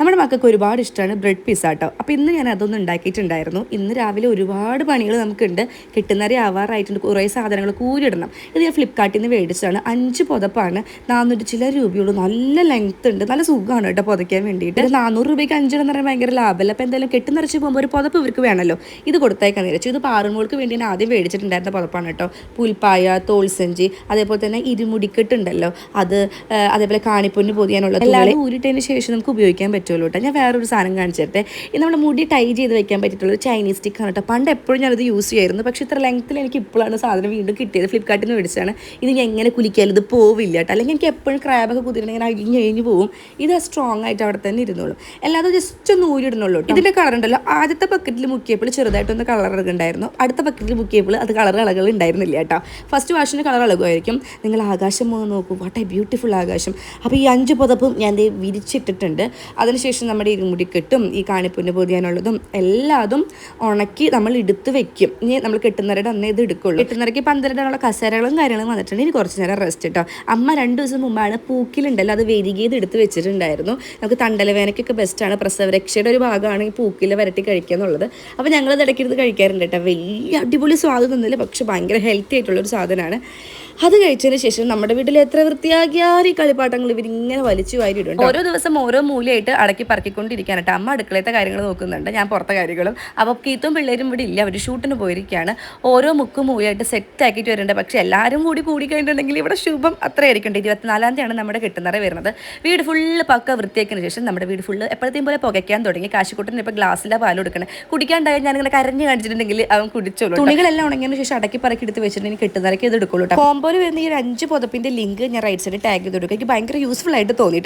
നമ്മുടെ മക്കൾക്ക് ഒരുപാട് ഇഷ്ടമാണ് ബ്രെഡ് പിസ്സ കേട്ടോ അപ്പോൾ ഇന്ന് ഞാൻ അതൊന്നും ഉണ്ടാക്കിയിട്ടുണ്ടായിരുന്നു. ഇന്ന് രാവിലെ ഒരുപാട് പണികൾ നമുക്കുണ്ട്. കിട്ടുന്നവരെ ആവാറായിട്ടുണ്ട്. കുറേ സാധനങ്ങൾ കൂരിടണം. ഇത് ഞാൻ ഫ്ലിപ്കാർട്ടിൽ നിന്ന് മേടിച്ചതാണ്. അഞ്ച് പുതപ്പാണ്. നാനൂറ്റി ചില രൂപയുള്ളൂ. നല്ല ലെങ്ത് ഉണ്ട്. നല്ല സുഖമാണ് കേട്ടോ പുതയ്ക്കാൻ വേണ്ടിയിട്ട്. ഒരു നാനൂറ് രൂപയ്ക്ക് അഞ്ചെണ്ണം എന്ന് പറയുമ്പോൾ ഭയങ്കര ലാഭമല്ല? അപ്പോൾ എന്തായാലും കെട്ടുനിറച്ച് പോകുമ്പോൾ ഒരു പുതപ്പ് ഇവർക്ക് വേണമല്ലോ ഇത് കൊടുത്തേക്കാൻ നിരച്ചു ഇത് പാറുമോൾക്ക് വേണ്ടി ഞാൻ ആദ്യം മേടിച്ചിട്ടുണ്ടായിരുന്ന പുതപ്പാണ് കേട്ടോ. പുൽപ്പായ തോൾസഞ്ചി അതേപോലെ തന്നെ ഇരുമുടിക്കെട്ടുണ്ടല്ലോ. അത് അതേപോലെ കാണിപ്പൊന്ന് പൊതിയാനുള്ളത് എല്ലാവരും ഊരിട്ടതിന് ശേഷം നമുക്ക് ഉപയോഗിക്കാൻ പറ്റുമല്ലോ കേട്ടോ ഞാൻ വേറൊരു സാധനം കാണിച്ചു ഇത് നമ്മുടെ മുടി ടൈ ചെയ്ത് വെക്കാൻ പറ്റിയിട്ടുള്ള ഒരു ചൈനീസ് സ്റ്റിക്കാണ് കേട്ടോ. പണ്ട് എപ്പോഴും ഞാനത് യൂസ് ചെയ്യായിരുന്നു പക്ഷേ ഇത്ര ലെങ്ത്തിൽ എനിക്ക് ഇപ്പോഴാണ് സാധനം വീണ്ടും കിട്ടിയത്. ഫ്ലിപ്കാർട്ടിൽ നിന്ന് മേടിച്ചാണ് ഇത് ഞാൻ എങ്ങനെ കുലിക്കാലും ഇത് പോവില്ല കേട്ടോ. അല്ലെങ്കിൽ എനിക്ക് എപ്പോഴും ക്രാബൊക്കെ കുതിരണെങ്കിൽ അഴിഞ്ഞ് കഴിഞ്ഞ് പോകും ഇത് സ്ട്രോങ് ആയിട്ട് അവിടെ തന്നെ ഇരുന്നോളും. അല്ലാതെ ജസ്റ്റ് ഒന്ന് ഊരിടുന്നുള്ളൂ ഇതിന്റെ കളർ ഉണ്ടല്ലോ. ആദ്യത്തെ ബക്കറ്റിൽ മുക്കിയപ്പോൾ ചെറുതായിട്ടൊന്ന് കളർ ഇളകുണ്ടായിരുന്നു അടുത്ത ബക്കറ്റിൽ മുക്കിയപ്പോൾ അത് കളർ ഇളകൾ ഉണ്ടായിരുന്നില്ല കേട്ടോ. ഫസ്റ്റ് വാഷിന് കളർ ഇളകുമായിരിക്കും. നിങ്ങൾ ആകാശം നോക്കൂ. വാട്ട് എ ബ്യൂട്ടിഫുൾ ആകാശം. അപ്പോൾ ഈ അഞ്ച് പുതപ്പും ഞാൻ വിരിച്ചിട്ടിട്ടുണ്ട്. അതിനുശേഷം നമ്മുടെ ഇരുമുടി കെട്ടും ഈ കാണിപ്പുന്ന് പൊതിയാനുള്ളതും എല്ലാതും ഉണക്കി നമ്മൾ എടുത്ത് വെക്കും. ഇനി നമ്മൾ കെട്ടുന്നവരുടെ അന്നേ ഇത് എടുക്കുള്ളൂ. കെട്ടുന്നവരയ്ക്ക് പന്തലിടാനുള്ള കസേരകളും കാര്യങ്ങളും വന്നിട്ടുണ്ട്. ഇനി കുറച്ച് നേരം റെസ്റ്റ് കേട്ടോ അമ്മ രണ്ട് ദിവസം മുമ്പാണ് പൂക്കിലുണ്ടല്ലോ അത് വേദിക ചെയ്ത് എടുത്ത് വെച്ചിട്ടുണ്ടായിരുന്നു. നമുക്ക് തണ്ടലവേനയ്ക്കൊക്കെ ബെസ്റ്റാണ് പ്രസവരക്ഷയുടെ ഒരു ഭാഗമാണ് ഈ പൂക്കിൽ വരട്ടി കഴിക്കുക എന്നുള്ളത്. അപ്പോൾ ഞങ്ങൾ ഇത് ഇടയ്ക്ക് എടുത്ത് കഴിക്കാറുണ്ട് കേട്ടോ. വലിയ അടിപൊളി സ്വാദം തന്നില്ല പക്ഷെ ഭയങ്കര ഹെൽത്തി ആയിട്ടുള്ളൊരു സാധനമാണ്. അത് കഴിച്ചതിന് ശേഷം നമ്മുടെ വീട്ടിൽ എത്ര വൃത്തിയാക്കിയാൽ ഈ കളിപ്പാട്ടങ്ങൾ ഇവരിങ്ങനെ വലിച്ചു വാരിയിട്ടുണ്ട് ഓരോ ദിവസം ഓരോ മൂലയായിട്ട് അടക്കി പറക്കിക്കൊണ്ടിരിക്കുകയാണ്. കേട്ടോ അമ്മ അടുക്കളത്തെ കാര്യങ്ങൾ നോക്കുന്നുണ്ട്. ഞാൻ പുറത്തെ കാര്യങ്ങളും. അപ്പോൾ കീത്തും പിള്ളേരും ഇവിടെ ഇല്ല. അവർ ഷൂട്ടിന് പോയിരിക്കുകയാണ്. ഓരോ മുക്കും മൂലയായിട്ട് സെറ്റ് ആക്കിയിട്ട് വരുന്നുണ്ട്. പക്ഷേ എല്ലാവരും കൂടി കൂടി കഴിഞ്ഞിട്ടുണ്ടെങ്കിൽ ഇവിടെ ശുഭം അത്രയായിരിക്കും. ഇരുപത്തിനാലാം തീയതിയാണ് നമ്മുടെ കിട്ടുന്നറ വരുന്നത്. വീട് ഫുള്ള് പക്ക വൃത്തിയാക്കിയതിന് ശേഷം നമ്മുടെ വീട് ഫുള്ള് എപ്പോഴത്തെയും പോലെ പുകയ്ക്കാൻ തുടങ്ങി. കാശിക്കുട്ടന് ഇപ്പോൾ ഗ്ലാസ്സിലെ പാൽ കൊടുക്കണം. കുടിക്കാണ്ടായി ഞാനിങ്ങനെ കരഞ്ഞ് കാണിച്ചിട്ടുണ്ടെങ്കിൽ അവൻ കുടിച്ചോളൂ തുണികളെല്ലാം ഉണങ്ങിയതിനു ശേഷം അടക്കി പറക്കി എടുത്ത് വെച്ചിട്ടുണ്ടെങ്കിൽ കിട്ടുന്നറയ്ക്ക് ഇത് എടുക്കുള്ളൂ കോമ്പോയിൽ വരുന്ന ഈ ഒരു അഞ്ച് പുതപ്പിന്റെ ലിങ്ക് ഞാൻ റൈറ്റ് സൈഡിൽ ടാഗ് ചെയ്ത് കൊടുക്കുക എനിക്ക് ഭയങ്കര യൂസ്ഫുൾ ആയിട്ട് തോന്നിയിട്ട്.